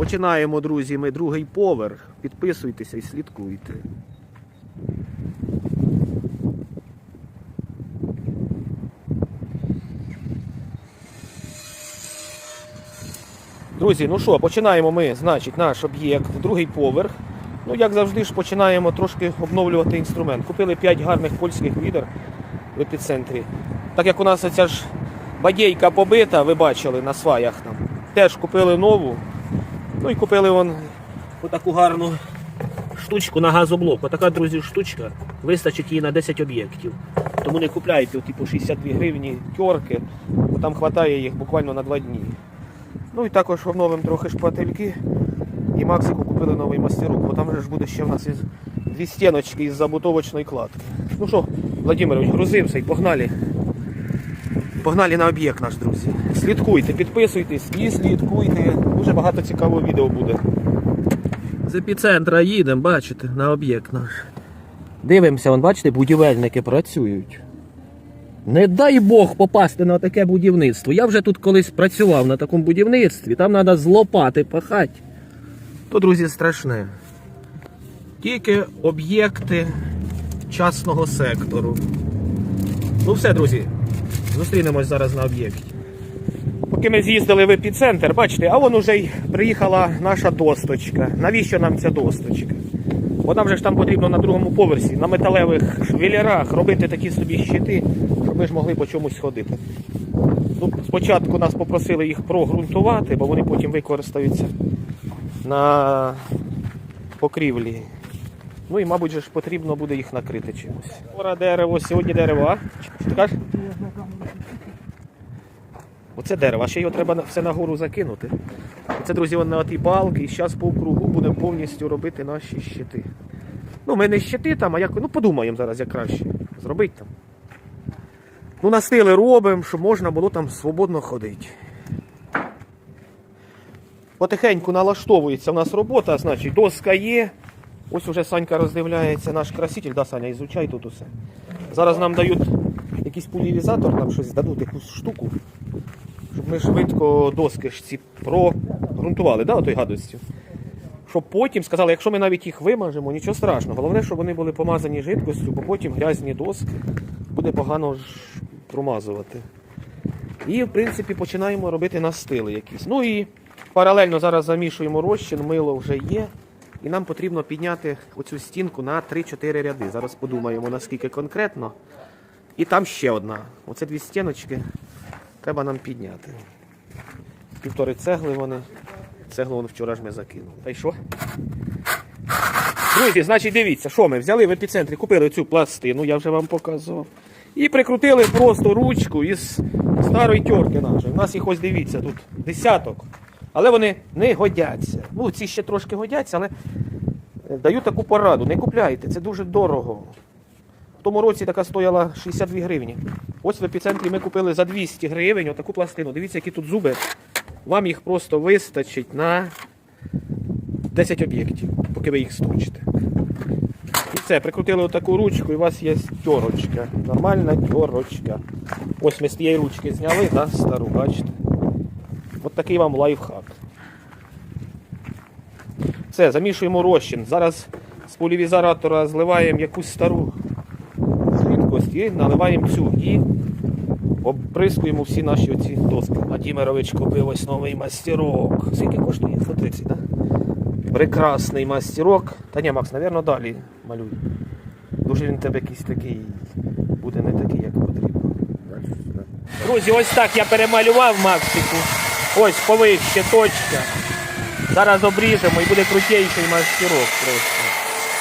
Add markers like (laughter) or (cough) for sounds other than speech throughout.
Починаємо, друзі, ми другий поверх. Підписуйтеся і слідкуйте. Друзі, ну що, починаємо ми, значить, наш об'єкт, другий поверх. Ну, як завжди ж починаємо трошки обновлювати інструмент. Купили 5 гарних польських відер в епіцентрі. Так як у нас оця ж бадейка побита, ви бачили на сваях там. Теж купили нову. Ну і купили вон отаку гарну штучку на газоблок. Отака, друзі, штучка. Вистачить її на 10 об'єктів. Тому не купляйте типу 62 гривні тьорки, бо там хватає їх буквально на 2 дні. Ну і також обновимо трохи шпательки. І Максику купили новий мастерок, бо там же ж буде ще в нас із дві стіночки із забутовочної кладки. Ну що, Владимирович, грузимося і погнали. Погнали на об'єкт наш, друзі. Слідкуйте, підписуйтесь і слідкуйте. Дуже багато цікавого відео буде. З епіцентра їдемо, бачите, на об'єкт наш. Дивимося, вон, бачите, будівельники працюють. Не дай Бог попасти на таке будівництво. Я вже тут колись працював на такому будівництві, там треба з лопати пахати. То, друзі, страшне. Тільки об'єкти частного сектору. Ну все, друзі, зустрінемось зараз на об'єкті. Поки ми з'їздили в епіцентр, бачите, а вон уже й приїхала наша досточка. Навіщо нам ця досточка? Бо нам же ж там потрібно на другому поверсі, на металевих швелерах робити такі собі щити, щоб ми ж могли по чомусь ходити. Ну, спочатку нас попросили їх прогрунтувати, бо вони потім використаються на покрівлі. Ну і, мабуть, же ж потрібно буде їх накрити чимось. Вчора дерево, сьогодні дерево, а? Що ти кажеш? Оце дерево, ще його треба все нагору закинути. Це, друзі, на тій балки, і зараз по кругу будемо повністю робити наші щити. Ну, ми не щити там, а як. Ну, подумаємо зараз, як краще зробити там. Ну, настили робимо, щоб можна було там свободно ходити. Потихеньку налаштовується у нас робота, значить, доска є. Ось уже Санька роздивляється наш краситель, да, Саня, ізучай тут усе. Зараз нам дають якийсь пулівізатор, нам щось дадуть якусь штуку, щоб ми швидко доски ж ці прогрунтували, да, отой гадостю. Щоб потім сказали, якщо ми навіть їх вимажемо, нічого страшного. Головне, щоб вони були помазані жидкостю, бо потім грязні доски буде погано ж промазувати. І, в принципі, починаємо робити настили якісь. Ну і паралельно зараз замішуємо розчин, мило вже є. І нам потрібно підняти оцю стінку на 3-4 ряди. Зараз подумаємо, наскільки конкретно. І там ще одна. Оце дві стіночки треба нам підняти. Півтори цегли вони. Цеглу вон вчора ж ми закинули. Та й що? Друзі, значить, дивіться, що ми взяли в епіцентрі, купили цю пластину, я вже вам показував. І прикрутили просто ручку із старої тьорки нашої. У нас їх ось дивіться, тут десяток. Але вони не годяться. Ну, ці ще трошки годяться, але е, даю таку пораду. Не купляйте, це дуже дорого. В тому році така стояла 62 гривні. Ось в епіцентрі ми купили за 200 гривень отаку пластину. Дивіться, які тут зуби. Вам їх просто вистачить на 10 об'єктів, поки ви їх сточите. І все, прикрутили отаку ручку, і у вас є тьорочка. Нормальна тьорочка. Ось ми з тієї ручки зняли, да, стару, бачите. От такий вам лайфхак. Все, замішуємо розчин. Зараз з полівізоратора зливаємо якусь стару і наливаємо цю. І обприскуємо всі наші оці доски. Владимирович купив ось новий мастерок. Скільки коштує? 130, так? Да? Прекрасний мастерок. Та ні, Макс, напевно, далі малюй. Дуже він тебе якийсь такий буде не такий, як потрібно. Друзі, ось так я перемалював Максику. Ось повище точка. Зараз обріжемо і буде крутейший мастерок просто.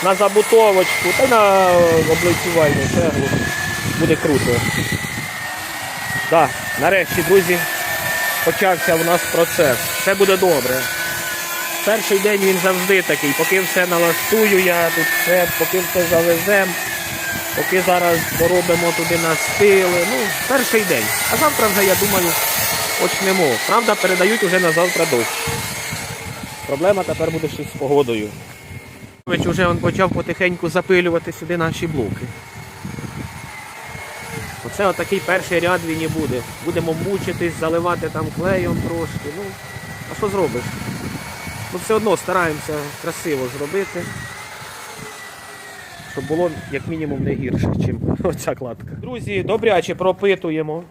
На забутовочку та на облицювальну цеглу. Буде круто. Так, нарешті, друзі, почався в нас процес. Все буде добре. Перший день він завжди такий, поки все налаштую я тут все, поки все завезем, поки зараз поробимо туди настили. Ну, перший день. А завтра вже, я думаю, почнемо. Правда, передають уже на завтра дощ. Проблема тепер буде ще з погодою. Вже він почав потихеньку запилювати сюди наші блоки. Оце отакий перший ряд він і буде. Будемо мучитись, заливати там клеєм трошки. Ну, а що зробиш? Ну все одно стараємося красиво зробити. Щоб було як мінімум не гірше, ніж (laughs) оця кладка. Друзі, добряче пропитуємо.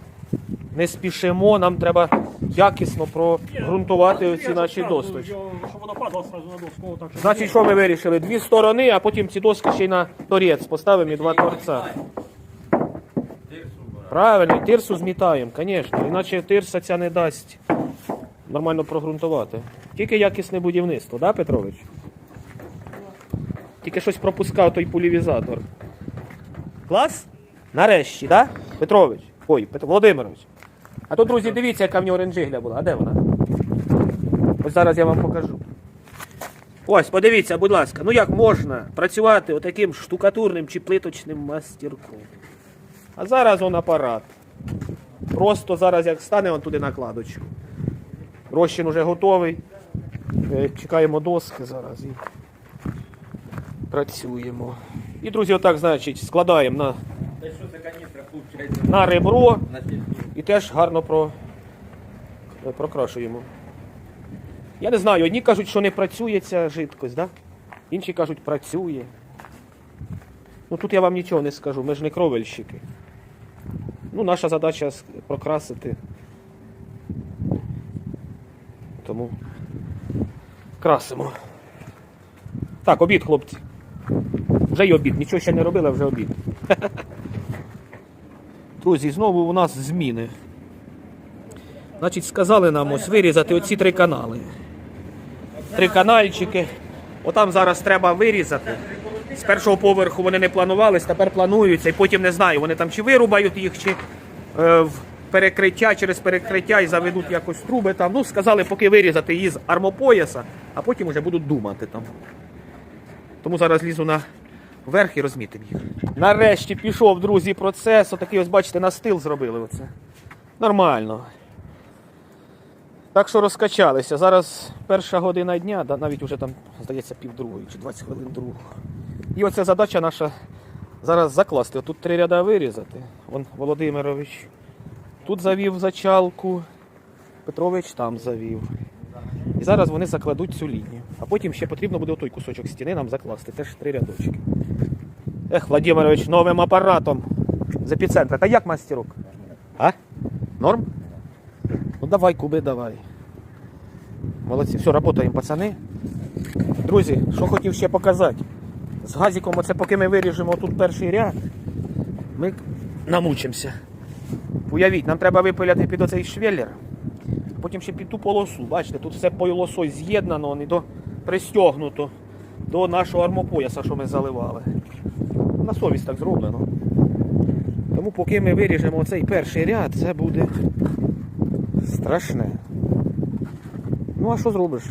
Не спішимо, нам треба якісно прогрунтувати оці наші досточки. Значить, що ми вирішили? Дві сторони, а потім ці доски ще й на торець поставимо і два торця. Правильно, тирсу змітаємо, звісно. Іначе тирса ця не дасть нормально прогрунтувати. Тільки якісне будівництво, да, Петрович? Тільки щось пропускав той пулівізатор. Клас? Нарешті, да? Петрович? Ой, Петро Володимирович. А то, друзі, дивіться, яка в нього ренджигля була. А де вона? Ось зараз я вам покажу. Ось, подивіться, будь ласка, ну як можна працювати отаким штукатурним чи плиточним мастерком? А зараз он апарат. Просто зараз як стане он туди накладочку. Розчин уже готовий. Е, Чекаємо доски зараз і працюємо. І, друзі, отак, значить, складаємо на, на ребро і теж гарно про, е, прокрашуємо. Я не знаю, одні кажуть, що не працює ця жидкость, да? інші кажуть, працює. Ну тут я вам нічого не скажу, ми ж не кровельщики. Ну, наша задача прокрасити. Тому красимо. Так, обід, хлопці. Вже й обід. Нічого ще не робили, вже обід. (laughs) Друзі, знову у нас зміни. Значить, сказали нам ось вирізати оці три канали. Три канальчики. Отам зараз треба вирізати. З першого поверху вони не планувались, тепер плануються, і потім не знаю, вони там чи вирубають їх, чи е, в перекриття через перекриття і заведуть якось труби там. Ну, сказали, поки вирізати її з армопояса, а потім вже будуть думати там. Тому зараз лізу на вверх і розмітимо їх. Нарешті пішов, друзі, процес. Отакий, ось бачите, на стил зробили оце. Нормально. Так що розкачалися. Зараз перша година дня, навіть вже там, здається, півдругої чи 20 хвилин другого. І оця задача наша зараз закласти. Тут три ряда вирізати. Вон Володимирович тут завів зачалку, Петрович там завів. І зараз вони закладуть цю лінію. А потім ще потрібно буде той кусочок стіни нам закласти. Теж три рядочки. Ех, Владимирович, новим апаратом з епіцентра. Та як мастерок? А? Норм? Ну давай, куби, давай. Молодці, все, працюємо, пацани. Друзі, що хотів ще показати. З газиком, оце поки ми виріжемо тут перший ряд, ми намучимося. Уявіть, нам треба випиляти під оцей швеллер, потім ще під ту полосу. Бачите, тут все полосою з'єднано і до, пристягнуто до нашого армопояса, що ми заливали. На совість так зроблено. Тому поки ми виріжемо оцей перший ряд, це буде страшне. Ну а що зробиш?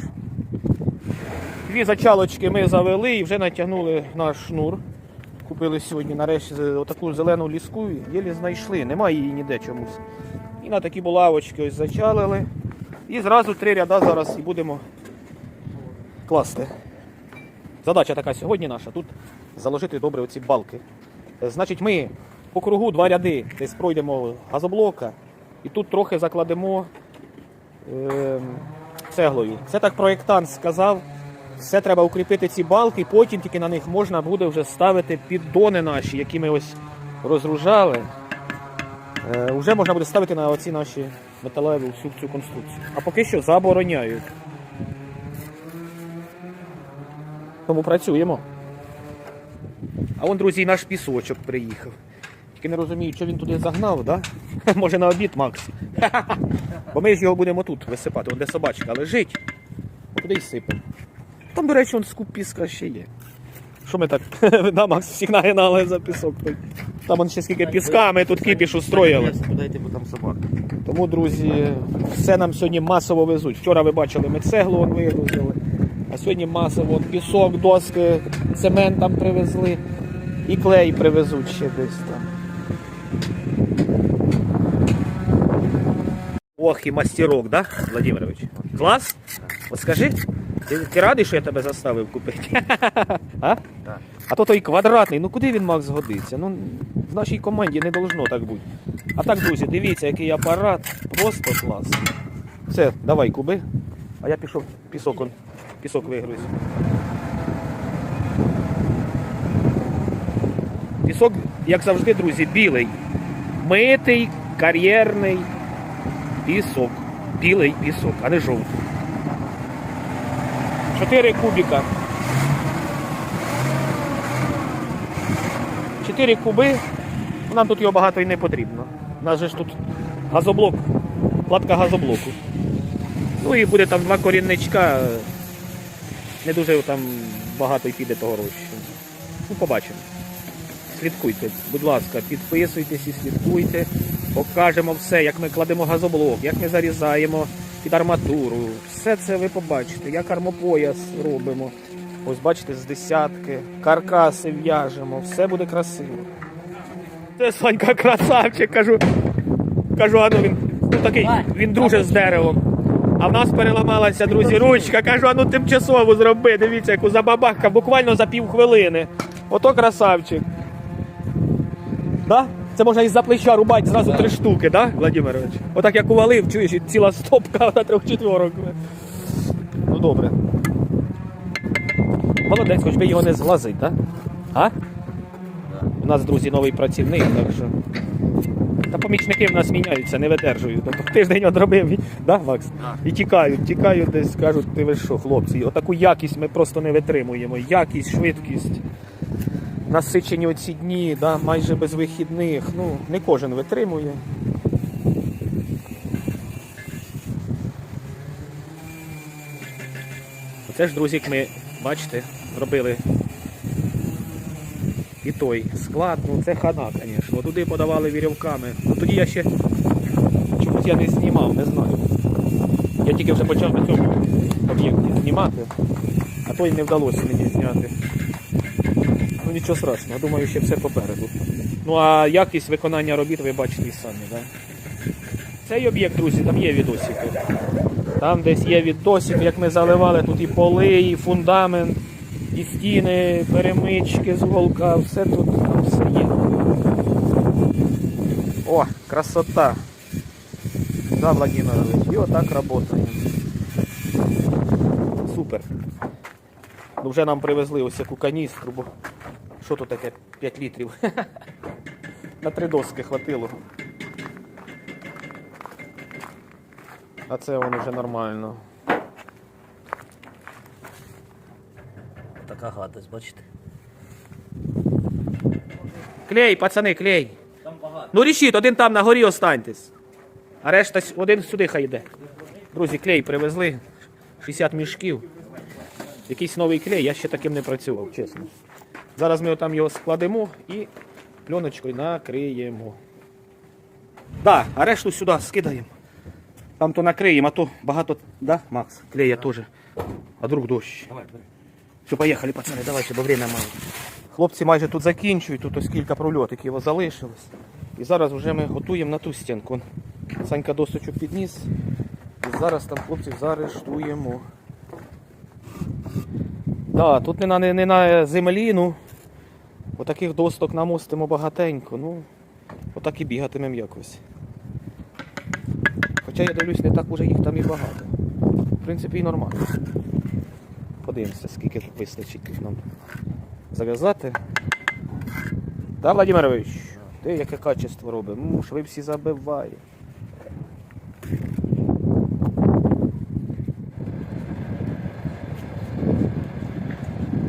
Дві зачалочки ми завели і вже натягнули наш шнур. Купили сьогодні нарешті отаку зелену ліску, єлі знайшли, немає її ніде чомусь. І на такі булавочки ось зачалили. І зразу три ряда зараз і будемо класти. Задача така сьогодні наша тут заложити добре оці балки. Е, Значить, ми по кругу два ряди десь пройдемо газоблока і тут трохи закладемо ем, цеглою. Це так проєктант сказав. Все треба укріпити ці балки, потім тільки на них можна буде вже ставити піддони наші, які ми ось розгружали. Е, вже можна буде ставити на оці наші металеві всю цю конструкцію. А поки що забороняють. Тому працюємо. А вон, друзі, наш пісочок приїхав. Тільки не розумію, що він туди загнав, да? (laughs) Може на обід Макс. (laughs) Бо ми ж його будемо тут висипати, де собачка лежить. Туди й сипемо. Там, до речі, он скуп піска ще є. Що ми так? (laughs) да, Макс всіх нагинали за пісок. Там он ще скільки піска, ми тут кіпіш устроїли. Дайте, бо там собака. Тому, друзі, все нам сьогодні масово везуть. Вчора ви бачили, ми цеглу вон вигрузили, а сьогодні масово вон пісок, доски, цемент там привезли і клей привезуть ще десь там. Ох, і мастерок, да, Владимирович? Клас? От скажи, ти, ти радий, що я тебе заставив купити? (laughs) А? Так. А то той квадратний, ну куди він мав згодитися? Ну, в нашій команді не должно так бути. А так, друзі, дивіться, який апарат, просто клас. Все, давай куби. А я пішов пісок он пісок вигрузь. Пісок, як завжди, друзі, білий. Митий, кар'єрний пісок. Білий пісок, а не жовтий. 4 кубіка. 4 куби. Нам тут його багато і не потрібно. У нас же ж тут газоблок, платка газоблоку. Ну і буде там два корінничка. Не дуже там багато й піде того розчину. Ну, побачимо. Слідкуйте, будь ласка, підписуйтесь і слідкуйте. Покажемо все, як ми кладемо газоблок, як ми зарізаємо під арматуру. Все це ви побачите, як армопояс робимо. Ось бачите, з десятки, каркаси в'яжемо, все буде красиво. Це Сонька красавчик, кажу. Кажу, а ну він ну, такий, він друже з деревом. А в нас переламалася, друзі, ручка. Кажу, а ну тимчасово зроби. Дивіться, яку забабахка, буквально за півхвилини. Ото красавчик. Да? Це можна із-за плеча рубати зразу три штуки, да, Владимирович? Отак як увалив, чуєш, і ціла стопка на трьох четверок. Ну добре. Молодець, хоч би його не зглазить. Да? А? У нас, друзі, новий працівник, так що. Та помічники в нас міняються, не видержують. Тобто тиждень одробив, да, Макс? І тікають, тікають десь, кажуть, ти ви що, хлопці, отаку якість ми просто не витримуємо. Якість, швидкість. Насичені оці дні, да, майже без вихідних. Ну, не кожен витримує. Оце ж, друзі, ми, бачите, робили і той склад, ну це хана, звісно. Туди подавали вірьовками. Ну тоді я ще чомусь я не знімав, не знаю. Я тільки вже почав на цьому об'єкті знімати, а то й не вдалося мені зняти. Ну нічого страшного, думаю, ще все попереду. Ну а якість виконання робіт ви бачите і самі, так? Цей об'єкт, друзі, там є відосики. Там десь є відосик, як ми заливали тут і поли, і фундамент, і стіни, перемички з голка, все тут там все є. О, красота. Да, Владимирович, і отак працюємо. Супер. Ну вже нам привезли ось яку каністру, що тут таке 5 літрів? (laughs) На три доски хватило. А це воно вже нормально. Така гадость, бачите? Клей, пацани, клей. Там багато. Ну рішіть, один там на горі останьтесь. А решта один сюди хай йде. Друзі, клей привезли. 60 мішків. Якийсь новий клей, я ще таким не працював, чесно. Зараз ми отам його складемо і пленочкою накриємо. Да, а решту сюди скидаємо. Там то накриємо, а то багато. Да, Макс? Клея теж. А друг дощ. Давай, бери. Все, поїхали, пацани, давайте, бо время мало. Хлопці майже тут закінчують, тут ось кілька прольотиків залишилось. І зараз вже ми готуємо на ту стінку. Санька досточок підніс. І зараз там хлопців заарештуємо. Да, тут не на, не, не на землі, ну. Отаких досток намостимо багатенько. Ну, отак і бігатимемо якось. Хоча я дивлюсь, не так уже їх там і багато. В принципі, і нормально. Подивимося, скільки вистачить тут нам зав'язати. Да, Владимирович? Ти яке качество робить? Ну, ви всі забиває.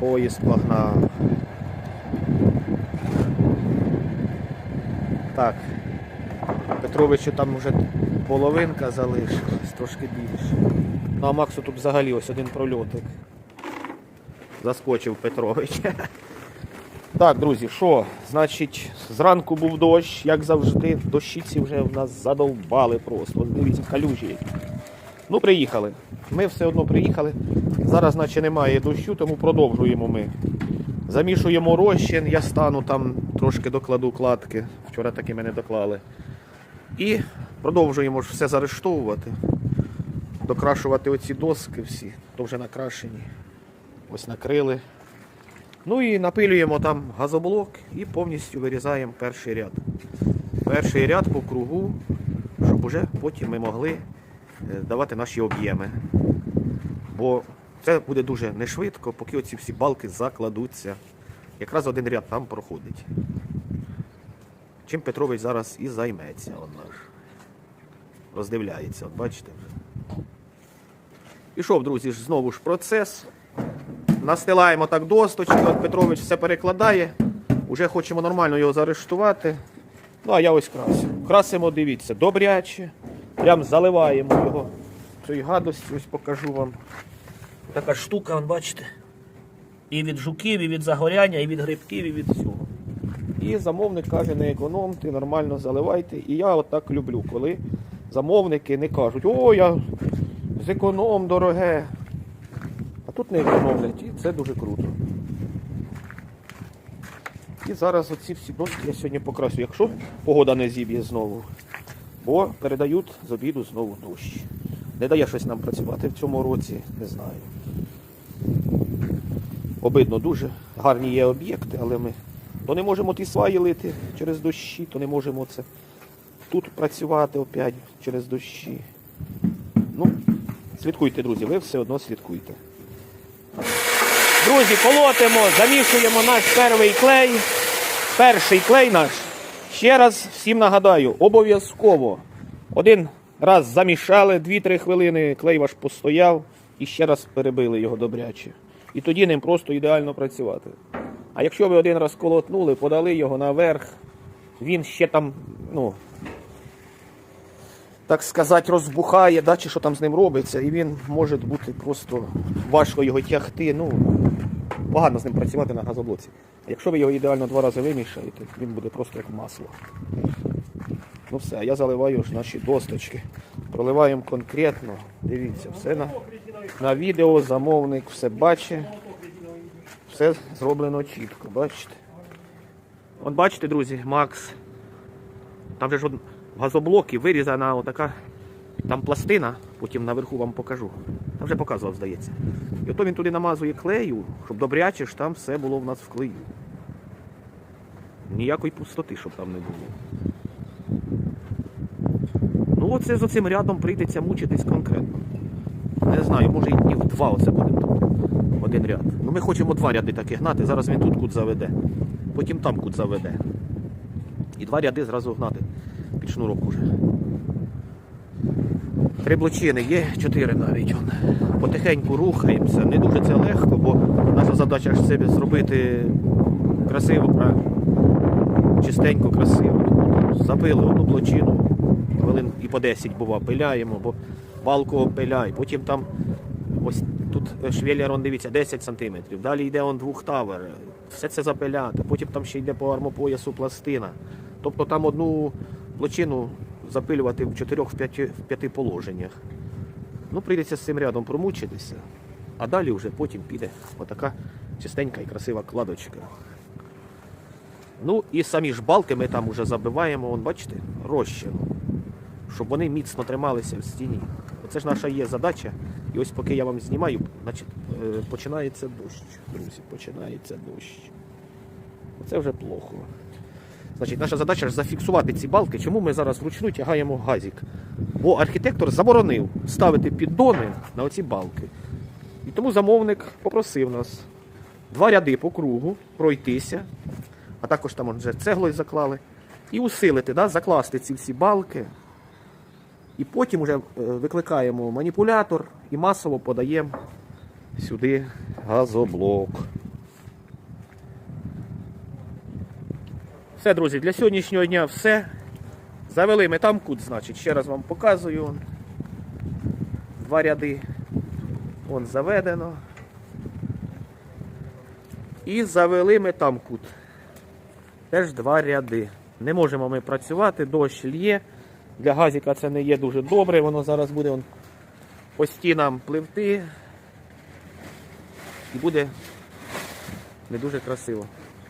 Поїзд погнав. Так. Петровичу там вже половинка залишилась, трошки більше. Ну а Максу тут взагалі ось один прольотик. Заскочив Петрович. (laughs) Так, друзі, що? Значить, зранку був дощ, як завжди, дощиці вже в нас задовбали просто. Дивіться, калюжі. Ну, приїхали. Ми все одно приїхали. Зараз, наче, немає дощу, тому продовжуємо ми. Замішуємо розчин, я стану там трошки докладу кладки. Вчора таки мене доклали. І продовжуємо все заарештовувати. Докрашувати оці доски всі, то вже накрашені. Ось накрили. Ну і напилюємо там газоблок і повністю вирізаємо перший ряд. Перший ряд по кругу, щоб уже потім ми могли е, давати наші об'єми. Бо Це буде дуже нешвидко, поки оці всі балки закладуться. Якраз один ряд там проходить. Чим Петрович зараз і займеться. Он наш. Роздивляється, от бачите вже. Пішов, друзі, ж знову ж процес. Настилаємо так досточки, от Петрович все перекладає. Уже хочемо нормально його заарештувати. Ну, а я ось красю. Красимо, дивіться, добряче. Прям заливаємо його цієї гадості, ось покажу вам. Така штука, вон, бачите. І від жуків, і від загоряння, і від грибків, і від всього. І замовник каже, не економте, нормально заливайте. І я отак люблю, коли замовники не кажуть, о, я зеконом дороге. А тут не економлять, і це дуже круто. І зараз оці всі доски я сьогодні покрасю, якщо погода не зіб'є знову. Бо передають з обіду знову дощ. Не дає щось нам працювати в цьому році, не знаю. Обидно дуже. Гарні є об'єкти, але ми то не можемо ті сваї лити через дощі, то не можемо це тут працювати опять через дощі. Ну, слідкуйте, друзі, ви все одно слідкуйте. Друзі, колотимо, замішуємо наш перший клей. Перший клей наш. Ще раз всім нагадаю, обов'язково. Один раз замішали, 2-3 хвилини клей ваш постояв і ще раз перебили його добряче. І тоді ним просто ідеально працювати. А якщо ви один раз колотнули, подали його наверх, він ще там, ну, так сказати, розбухає, да, чи що там з ним робиться, і він може бути просто важко його тягти. Ну, погано з ним працювати на газоблоці. А якщо ви його ідеально два рази вимішаєте, він буде просто як масло. Ну все, я заливаю ж наші досточки. Проливаємо конкретно. Дивіться, все на, на відео, замовник все бачить. Все зроблено чітко, бачите? От бачите, друзі, Макс. Там же ж газоблокі вирізана отака там пластина, потім наверху вам покажу. Там вже показував, здається. І ото він туди намазує клею, щоб добряче ж там все було в нас в клею. Ніякої пустоти, щоб там не було. Ну оце з оцим рядом прийдеться мучитись конкретно. Не знаю, може і днів два оце буде. Один ряд. Ну ми хочемо два ряди таки гнати. Зараз він тут кут заведе. Потім там кут заведе. І два ряди зразу гнати. Під шнурок уже. Три блочини є, чотири навіть. Потихеньку рухаємося. Не дуже це легко, бо наша задача ж себе зробити красиво, правильно? Чистенько, красиво. Тому Забили одну блочину, хвилин і по 10 бува, пиляємо, бо балку опиляй. Потім там ось тут швеллер, он, дивіться, 10 см. Далі йде он двохтавер. Все це запиляти. Потім там ще йде по армопоясу пластина. Тобто там одну блочину запилювати в 4-5 в положеннях. Ну, прийдеться з цим рядом промучитися, а далі вже потім піде отака чистенька і красива кладочка. Ну і самі ж балки ми там вже забиваємо, вон, бачите, розчином, щоб вони міцно трималися в стіні. Оце ж наша є задача. І ось поки я вам знімаю, значить, е, починається дощ. Друзі, починається дощ. Оце вже плохо. Значить, наша задача ж зафіксувати ці балки. Чому ми зараз вручну тягаємо газик? Бо архітектор заборонив ставити піддони на оці балки. І тому замовник попросив нас два ряди по кругу пройтися, а також там вже цеглою заклали, і усилити, да, закласти ці всі балки. І потім вже е, викликаємо маніпулятор і масово подаємо сюди газоблок. Все, друзі, для сьогоднішнього дня все. Завели ми там кут, значить, ще раз вам показую. Два ряди. Вон заведено. І завели ми там кут. Теж два ряди. Не можемо ми працювати, дощ лє. Для газіка це не є дуже добре, воно зараз буде вон, по стінам пливти. І буде не дуже красиво.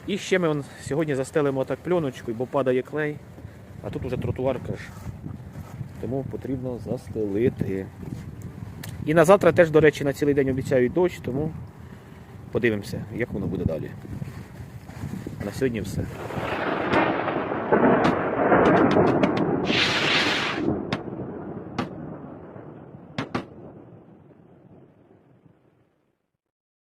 І ще ми вон, сьогодні застелимо так пленочкою, бо падає клей, а тут уже тротуарка ж. Тому потрібно застелити. І на завтра теж, до речі, на цілий день обіцяють дощ, тому подивимося, як воно буде далі. На сьогодні все.